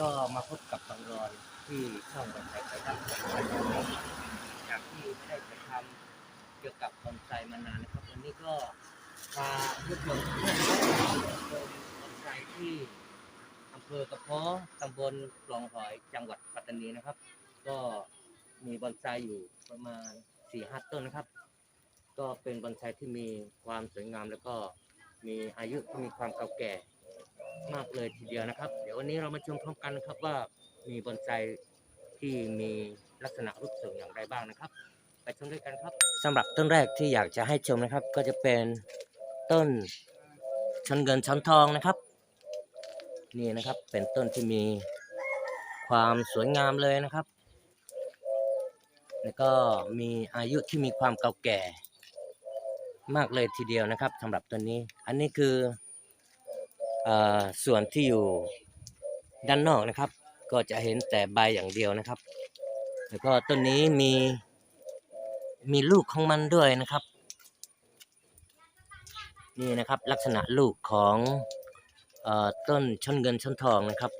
ก็มาพบกับบางรอนที่ช่องบอนไซไปด้านจากที่ไม่ได้ไปทำเกี่ยวกับบอนไซมานานนะครับวันนี้ก็พาผู้ชมทุกท่านนะครับอนไซที่อำเภอกระเพาะตำบลคลองหอยจังหวัดปัตตานีนะครับ ก็มีบอนไซอยู่ประมาณสี่ห้าต้นนะครับ ก็เป็นบอนไซที่มีความสวยงามแล้วก็มีอายุที่มีความเก่าแก่ มากเลยทีเดียวนะครับ เดี๋ยววันนี้เรามาชมพร้อมกันนะครับว่ามีบอนไซที่มีลักษณะรูปทรงอย่างไรบ้างนะครับ ไปชมด้วยกันครับ สำหรับต้นแรกที่อยากจะให้ชมนะครับ ก็จะเป็นต้นชนเงินชนทองนะครับ นี่นะครับเป็นต้นที่มีความสวยงามเลยนะครับ แล้วก็มีอายุที่มีความเก่าแก่มากเลยทีเดียวนะครับสำหรับต้นนี้ อันนี้คือเอ่อ ส่วนที่อยู่ด้านนอกนะครับ ก็จะเห็นแต่ใบอย่างเดียวนะครับ แล้วก็ต้นนี้มีมีลูกของมันด้วยนะครับ นี่นะครับลักษณะลูกของอต้นชนเงินชนทองนะครับ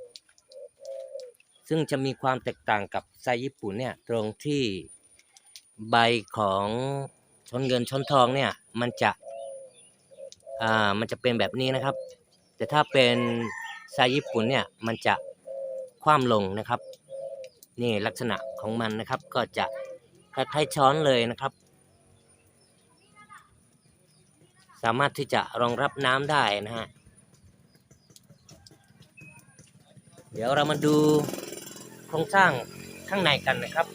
ซึ่งจะมีความแตกต่างกับไซญี่ปุ่นเนี่ยตรงที่ใบของชนเงินชนทองเนี่ยมันจะอ่ามันจะเป็นแบบนี้นะครับ แต่ถ้าเป็นไซญี่ปุ่นเนี่ยมันจะคว่ำลงนะครับ นี่ลักษณะของมันนะครับก็จะคล้ายๆช้อนเลยนะครับ สามารถที่จะรองรับน้ำได้นะฮะเดี๋ยวเรามาดูโครงสร้างข้างในกันนะครับ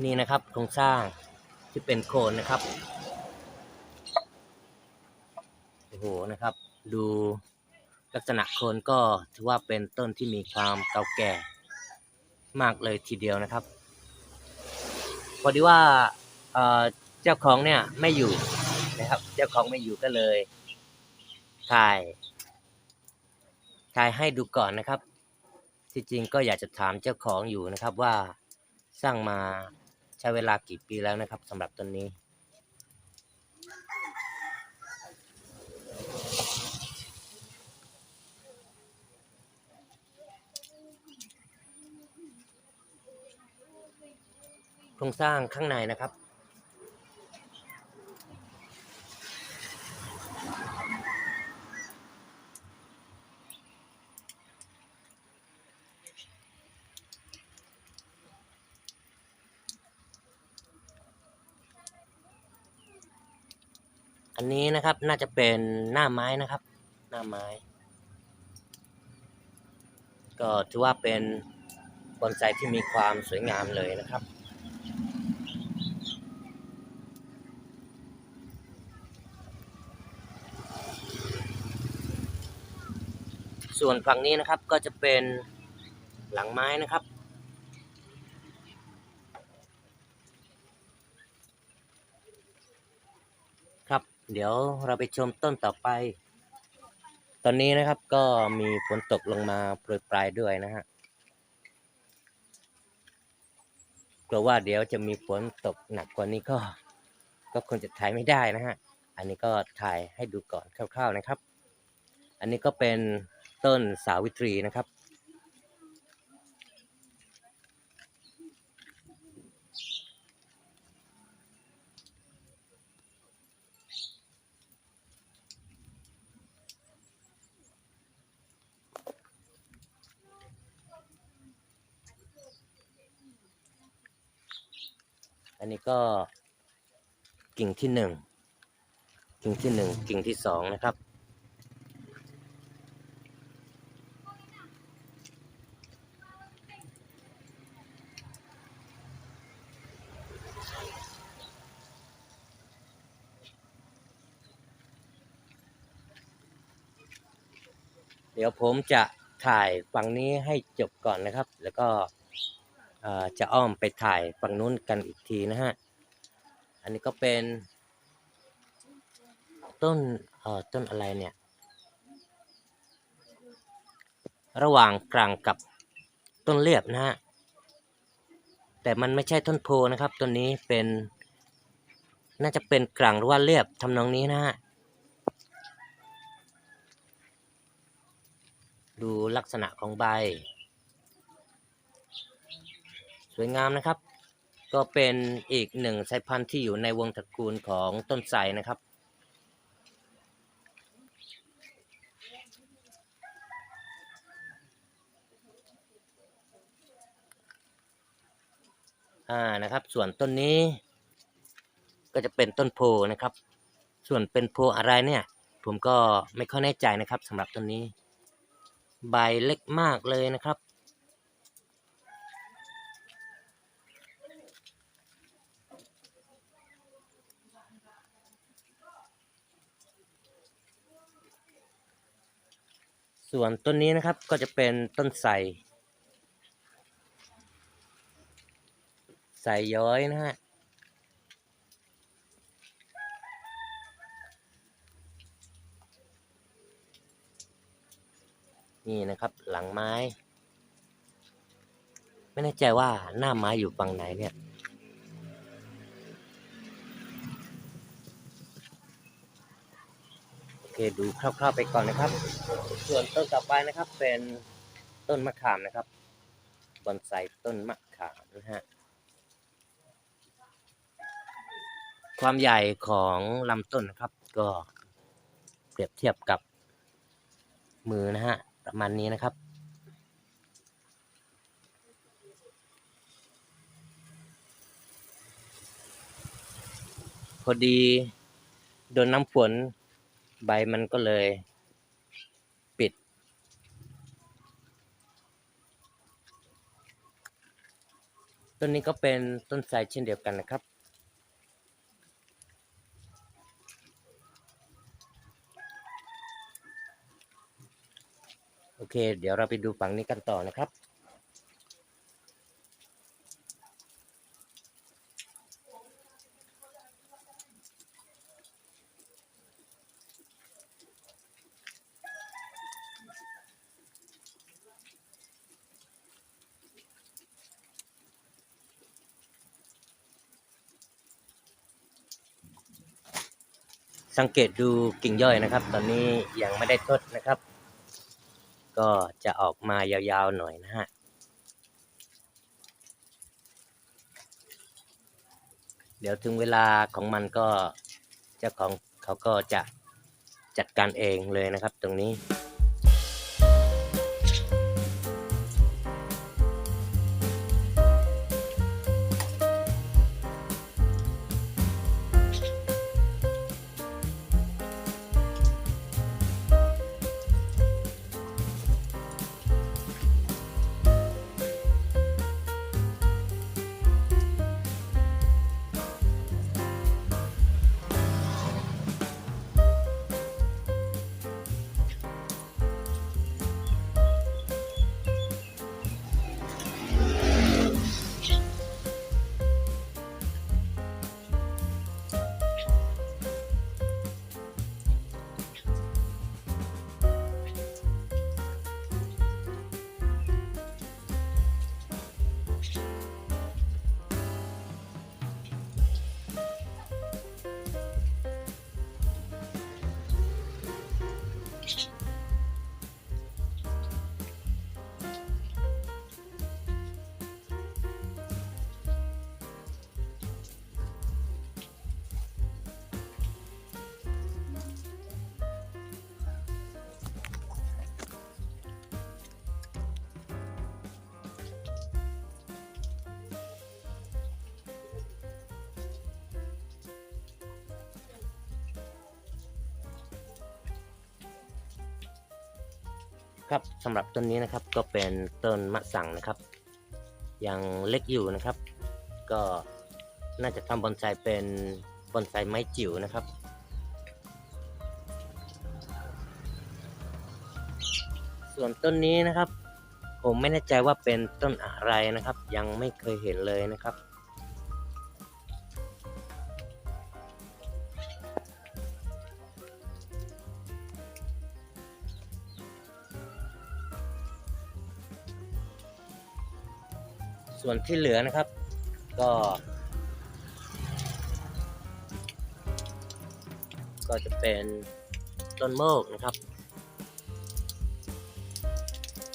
นี่นะครับโครงสร้างที่เป็นโคนนะครับโอ้โหนะครับ ดูลักษณะโคนก็ถือว่าเป็นต้นที่มีความเก่าแก่มากเลยทีเดียวนะครับ พอดีว่าเเจ้าของเนี่ยไม่อยู่นะครับ เจ้าของไม่อยู่ก็เลยถ่ายถ่ายให้ดูก่อนนะครับ ที่จริงก็อยากจะถามเจ้าของอยู่นะครับว่าสร้างมา ใช้เวลากี่ปีแล้วนะครับสำหรับต้นนี้ โครงสร้างข้างในนะครับ อันนี้นะครับน่าจะเป็นหน้าไม้นะครับ หน้าไม้ ก็ถือว่าเป็นบอนไซที่มีความสวยงามเลยนะครับส่วนฝั่งนี้นะครับก็จะเป็นหลังไม้นะครับ ครับ เดี๋ยวเราไปชมต้นต่อไป ตอนนี้นะครับก็มีฝนตกลงมาโปรยปลายด้วยนะฮะกลัวว่าเดี๋ยวจะมีฝนตกหนักกว่านี้ก็ ก็คงจะถ่ายไม่ได้นะฮะ อันนี้ก็ถ่ายให้ดูก่อนคร่าวๆนะครับ อันนี้ก็เป็นต้นสาวิตรีนะครับ อันนี้ก็กิ่งที่หนึ่งกิ่งที่หนึ่งกิ่งที่สองนะครับ เดี๋ยวผมจะถ่ายฝั่งนี้ให้จบก่อนนะครับ แล้วก็ จะอ้อมไปถ่ายฝั่งนู้นกันอีกทีนะฮะ อันนี้ก็เป็น ต้นเอ่อต้นอะไรเนี่ย ระหว่างกลางกับต้นเลียบนะฮะ แต่มันไม่ใช่ต้นโพนะครับต้นนี้เป็น น่าจะเป็นกลางหรือว่าเรียบทำนองนี้นะฮะ ดูลักษณะของใบ สวยงามนะครับ ก็เป็นอีกหนึ่งสายพันธุ์ที่อยู่ในวงตระกูลของต้นไทรนะครับ อ่านะครับ ส่วนต้นนี้ ก็จะเป็นต้นโพนะครับ ส่วนเป็นโพอะไรเนี่ย ผมก็ไม่ค่อยแน่ใจนะครับสำหรับต้นนี้ ใบเล็กมากเลยนะครับ ส่วนต้นนี้นะครับก็จะเป็นต้นไทรไทรย้อยนะฮะนี่นะครับหลังไม้ ไม่แน่ใจว่าหน้าไม้อยู่ฝั่งไหนเนี่ย โอ เคดูคร่าวๆไปก่อนนะครับ ส่วนต้นต่อไปนะครับ เป็นต้นมะขามนะครับบอนไซต้นมะขามนะฮะความใหญ่ของลำต้นนะครับ ก็เปรียบเทียบกับมือนะฮะประมาณนี้นะครับพอดีโดนน้ำฝน ใบมันก็เลยปิด ต้นนี้ก็เป็นต้นไทรเช่นเดียวกันนะครับ โอเค เดี๋ยวเราไปดูฝั่งนี้กันต่อนะครับ สังเกตดูกิ่งย่อยนะครับ ตอนนี้ยังไม่ได้ทดนะครับ ก็จะออกมายาวๆหน่อยนะฮะเดี๋ยวถึงเวลาของมันก็เจ้าของเขาก็จะจัดการเองเลยนะครับตรงนี้ ครับสำหรับต้นนี้นะครับก็เป็นต้นมะสังนะครับ ยังเล็กอยู่นะครับ ก็น่าจะทำบอนไซเป็นบอนไซไม้จิ๋วนะครับ ส่วนต้นนี้นะครับ ผมไม่แน่ใจว่าเป็นต้นอะไรนะครับ ยังไม่เคยเห็นเลยนะครับ ส่วนที่เหลือนะครับ ก็ ก็จะเป็นต้นโมกนะครับ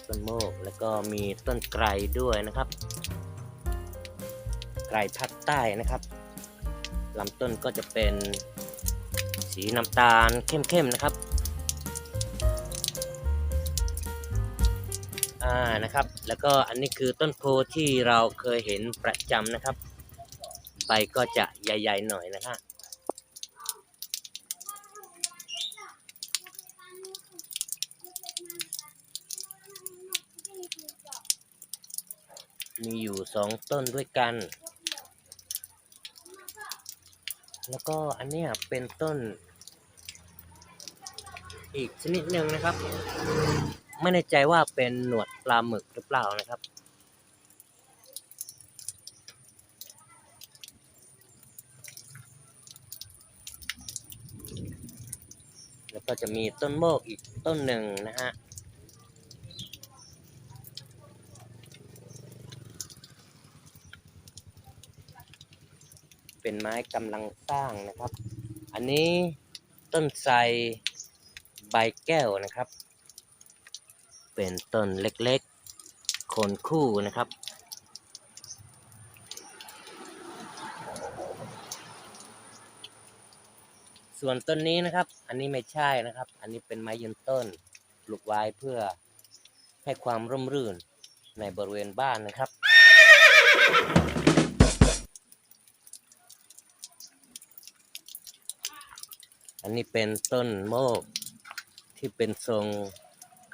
ต้นโมกแล้วก็มีต้นไกรด้วยนะครับ ไกรภาคใต้นะครับลำต้นก็จะเป็นสีน้ำตาลเข้มๆนะครับ อ่านะครับ แล้วก็อันนี้คือต้นโพที่เราเคยเห็นประจำนะครับ ใบก็จะใหญ่ๆหน่อยนะฮะมีอยู่สองต้นด้วยกัน แล้วก็อันนี้เป็นต้น อีกชนิดหนึ่งนะครับ ไม่แน่ใจว่าเป็นหนวดปลาหมึกหรือเปล่านะครับ แล้วก็จะมีต้นโมกอีกต้นหนึ่งนะฮะเป็นไม้กำลังสร้างนะครับ อันนี้ต้นไทรใบแก้วนะครับ เป็นต้นเล็กๆ คนคู่นะครับ ส่วนต้นนี้นะครับ อันนี้ไม่ใช่นะครับ อันนี้เป็นไม้ยืนต้นปลูกไว้เพื่อให้ความร่มรื่นในบริเวณบ้านนะครับอันนี้เป็นต้นโมกที่เป็นทรง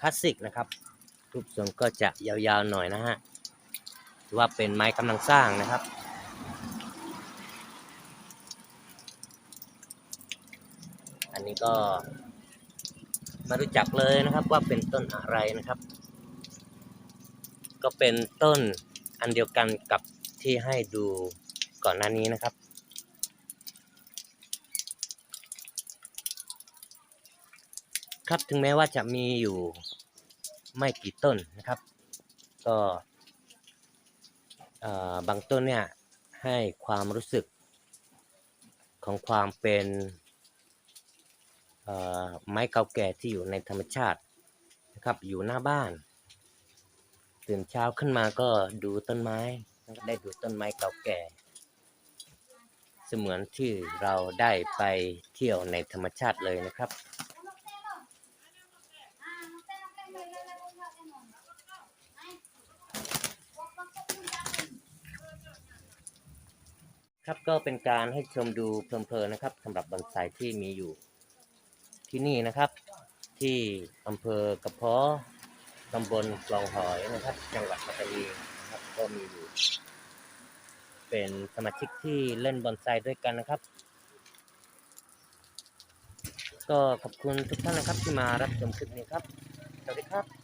ลาสสิกนะครับรูปทรงก็จะยาวๆหน่อยนะฮะถือว่าเป็นไม้กำลังสร้างนะครับ อันนี้ก็ม่รู้จักเลยนะครับว่าเป็นต้นอะไรนะครับ ก็เป็นต้นอันเดียวกันกับที่ให้ดูก่อนหน้านี้นะครับครับถึงแม้ว่าจะมีอยู่ ไม่กี่ต้นนะครับ ก็บางต้นเนี่ยให้ความรู้สึกของความเป็นไม้เก่าแก่ที่อยู่ในธรรมชาตินะครับอยู่หน้าบ้าน ตื่นเช้าขึ้นมาก็ดูต้นไม้ได้ดูต้นไม้เก่าแก่ เสมือนที่เราได้ไปเที่ยวในธรรมชาติเลยนะครับ ครับก็เป็นการให้ชมดูเพลินๆนะครับสำหรับบอนไซที่มีอยู่ที่นี่นะครับ ที่อำเภอกระเพาะตำบลคลองหอยนะครับ จังหวัดปัตตานีนะครับก็มีอยู่ เป็นสมาชิกที่เล่นบอนไซด้วยกันนะครับ ก็ขอบคุณทุกท่านนะครับที่มารับชมคลิปนี้ครับสวัสดีครับ